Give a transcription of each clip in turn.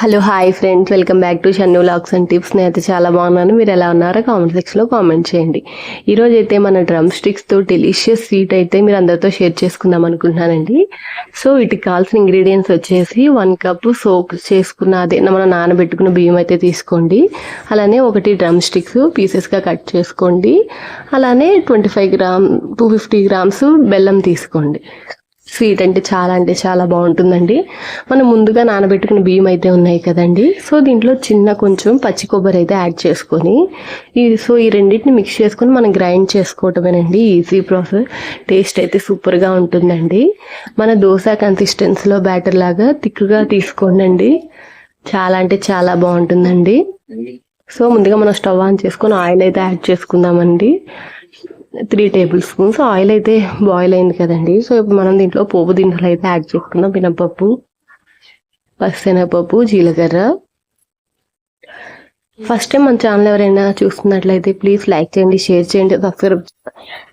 Hello hi friends welcome back to Shannu looks and tips నేనైతే చాలా బాగున్నాను. మీరు ఎలా ఉన్నారో కామెంట్ సెక్షన్లో కామెంట్ చేయండి. ఈరోజు అయితే మన డ్రమ్ స్టిక్స్తో డెలిషియస్ స్వీట్ అయితే మీరు అందరితో షేర్ చేసుకుందాం అనుకుంటున్నానండి. సో వీటికి కావాల్సిన ఇంగ్రీడియంట్స్ వచ్చేసి వన్ కప్ సోక్ చేసుకున్న అదే మనం నానబెట్టుకున్న బియ్యం అయితే తీసుకోండి. అలానే ఒకటి డ్రమ్ స్టిక్స్ పీసెస్గా కట్ చేసుకోండి. అలానే twenty five gram two fifty grams బెల్లం తీసుకోండి. స్వీట్ అంటే చాలా అంటే చాలా బాగుంటుందండి. మనం ముందుగా నానబెట్టుకున్న బియ్యం అయితే ఉన్నాయి కదండి. సో దీంట్లో చిన్న కొంచెం పచ్చి కొబ్బరి అయితే యాడ్ చేసుకొని ఈ సో ఈ రెండింటిని మిక్స్ చేసుకొని మనం గ్రైండ్ చేసుకోవటమేనండి. ఈజీ ప్రాసెస్ టేస్ట్ అయితే సూపర్గా ఉంటుందండి. మన దోశ కన్సిస్టెన్సీలో బ్యాటర్ లాగా థిక్గా తీసుకోండి చాలా అంటే చాలా బాగుంటుందండి. సో ముందుగా మనం స్టవ్ ఆన్ చేసుకొని ఆయిల్ అయితే యాడ్ చేసుకుందామండి. త్రీ టేబుల్ స్పూన్స్ ఆయిల్ అయితే బాయిల్ అయింది కదండి. సో ఇప్పుడు మనం దీంట్లో పోపు దినుసులు అయితే యాడ్ చేసుకుందాం. మినపప్పు పసినపప్పు జీలకర్ర. ఫస్ట్ టైం మన ఛానల్ ఎవరైనా చూస్తున్నట్లయితే ప్లీజ్ లైక్ చేయండి షేర్ చేయండి సబ్స్క్రైబ్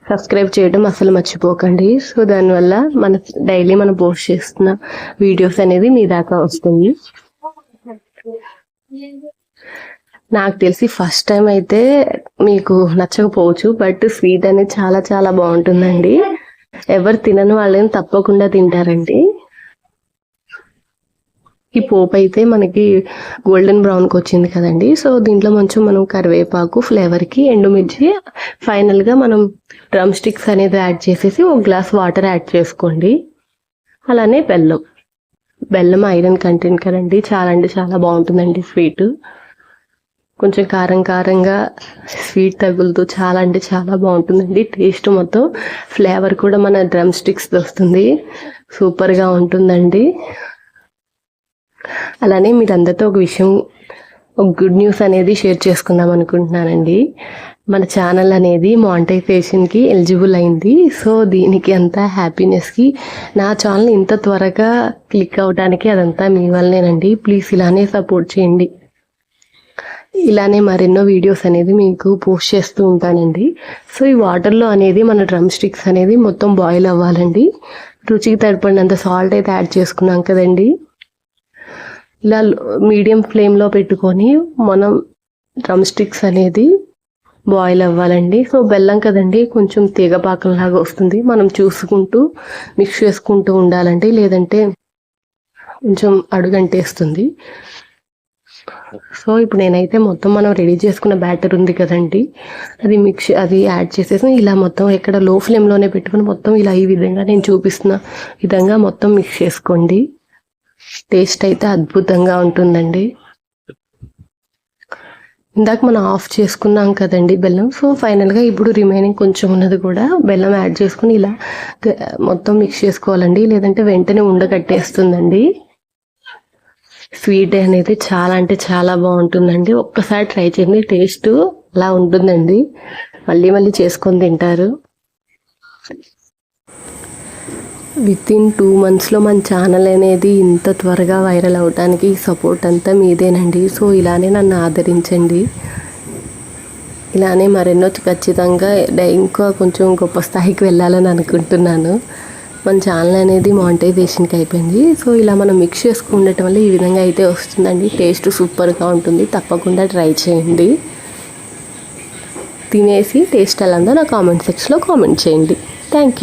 సబ్స్క్రైబ్ చేయడం అసలు మర్చిపోకండి. సో దానివల్ల మన డైలీ మనం పోస్ట్ చేస్తున్న వీడియోస్ అనేది మీ దాకా వస్తుంది. నాకు తెలిసి ఫస్ట్ టైం అయితే మీకు నచ్చకపోవచ్చు బట్ స్వీట్ అనేది చాలా చాలా బాగుంటుందండి. ఎవరు తినని వాళ్ళని తప్పకుండా తింటారండి. ఈ పోపు అయితే మనకి గోల్డెన్ బ్రౌన్కి వచ్చింది కదండి. సో దీంట్లో కొంచెం మనం కరివేపాకు ఫ్లేవర్కి ఎండుమిర్చి ఫైనల్గా మనం డ్రమ్ స్టిక్స్ అనేది యాడ్ చేసేసి ఒక గ్లాస్ వాటర్ యాడ్ చేసుకోండి. అలానే బెల్లం. బెల్లం ఐరన్ కంటెంట్ కదండి. చాలా అంటే చాలా బాగుంటుందండి స్వీట్ కొంచెం కారం కారంగా స్వీట్ తగులుతూ చాలా అంటే చాలా బాగుంటుందండి. టేస్ట్ మొత్తం ఫ్లేవర్ కూడా మన డ్రమ్ స్టిక్స్ వస్తుంది. సూపర్గా ఉంటుందండి. అలానే మీరు అందరితో ఒక విషయం ఒక గుడ్ న్యూస్ అనేది షేర్ చేసుకుందాం అనుకుంటున్నానండి. మన ఛానల్ అనేది మానిటైజేషన్కి ఎలిజిబుల్ అయింది. సో దీనికి అంతా హ్యాపీనెస్కి నా ఛానల్ ఇంత త్వరగా క్లిక్ అవడానికి అదంతా మీ వల్లనేనండి. ప్లీజ్ ఇలానే సపోర్ట్ చేయండి. ఇలానే మరెన్నో వీడియోస్ అనేది మీకు పోస్ట్ చేస్తూ ఉంటానండి. సో ఈ వాటర్లో అనేది మన డ్రమ్ స్టిక్స్ అనేది మొత్తం బాయిల్ అవ్వాలండి. రుచికి తడిపడినంత సాల్ట్ అయితే యాడ్ చేసుకున్నాం కదండి. ఇలా మీడియం ఫ్లేమ్లో పెట్టుకొని మనం డ్రమ్ స్టిక్స్ అనేది బాయిల్ అవ్వాలండి. సో బెల్లం కదండి కొంచెం తీగపాకంలాగా వస్తుంది. మనం చూసుకుంటూ మిక్స్ చేసుకుంటూ ఉండాలండి. లేదంటే కొంచెం అడుగంటేస్తుంది. సో ఇప్పుడు నేనైతే మొత్తం మనం రెడీ చేసుకున్న బ్యాటర్ ఉంది కదండి. అది మిక్స్ అది యాడ్ చేసేసి ఇలా మొత్తం ఎక్కడ లో ఫ్లేమ్లోనే పెట్టుకుని మొత్తం ఇలా ఈ విధంగా నేను చూపిస్తున్న విధంగా మొత్తం మిక్స్ చేసుకోండి. టేస్ట్ అయితే అద్భుతంగా ఉంటుందండి. ఇందాక మనం ఆఫ్ చేసుకున్నాం కదండి బెల్లం. సో ఫైనల్గా ఇప్పుడు రిమైనింగ్ కొంచెం ఉన్నది కూడా బెల్లం యాడ్ చేసుకుని ఇలా మొత్తం మిక్స్ చేసుకోవాలండి. లేదంటే వెంటనే ఉండగట్టేస్తుందండి స్వీట్ అనేది చాలా అంటే చాలా బాగుంటుందండి. ఒక్కసారి ట్రై చేయండి. టేస్ట్ అలా ఉంటుందండి. మళ్ళీ మళ్ళీ చేసుకొని తింటారు. విత్ ఇన్ టూ మంత్స్లో మన ఛానల్ అనేది ఇంత త్వరగా వైరల్ అవడానికి సపోర్ట్ అంతా మీదేనండి. సో ఇలానే నన్ను ఆదరించండి. ఇలానే మరెన్నో ఖచ్చితంగా ఇంకా కొంచెం గొప్ప స్థాయికి వెళ్ళాలని అనుకుంటున్నాను. మన ఛానల్ అనేది మానిటైజేషన్కి అయిపోయింది. సో ఇలా మనం మిక్స్ చేసుకుండటం వల్ల ఈ విధంగా అయితే వస్తుందండి. టేస్ట్ సూపర్గా ఉంటుంది. తప్పకుండా ట్రై చేయండి. తినేసి టేస్ట్ ఎలా ఉందో నా కామెంట్ సెక్షన్లో కామెంట్ చేయండి. Thank you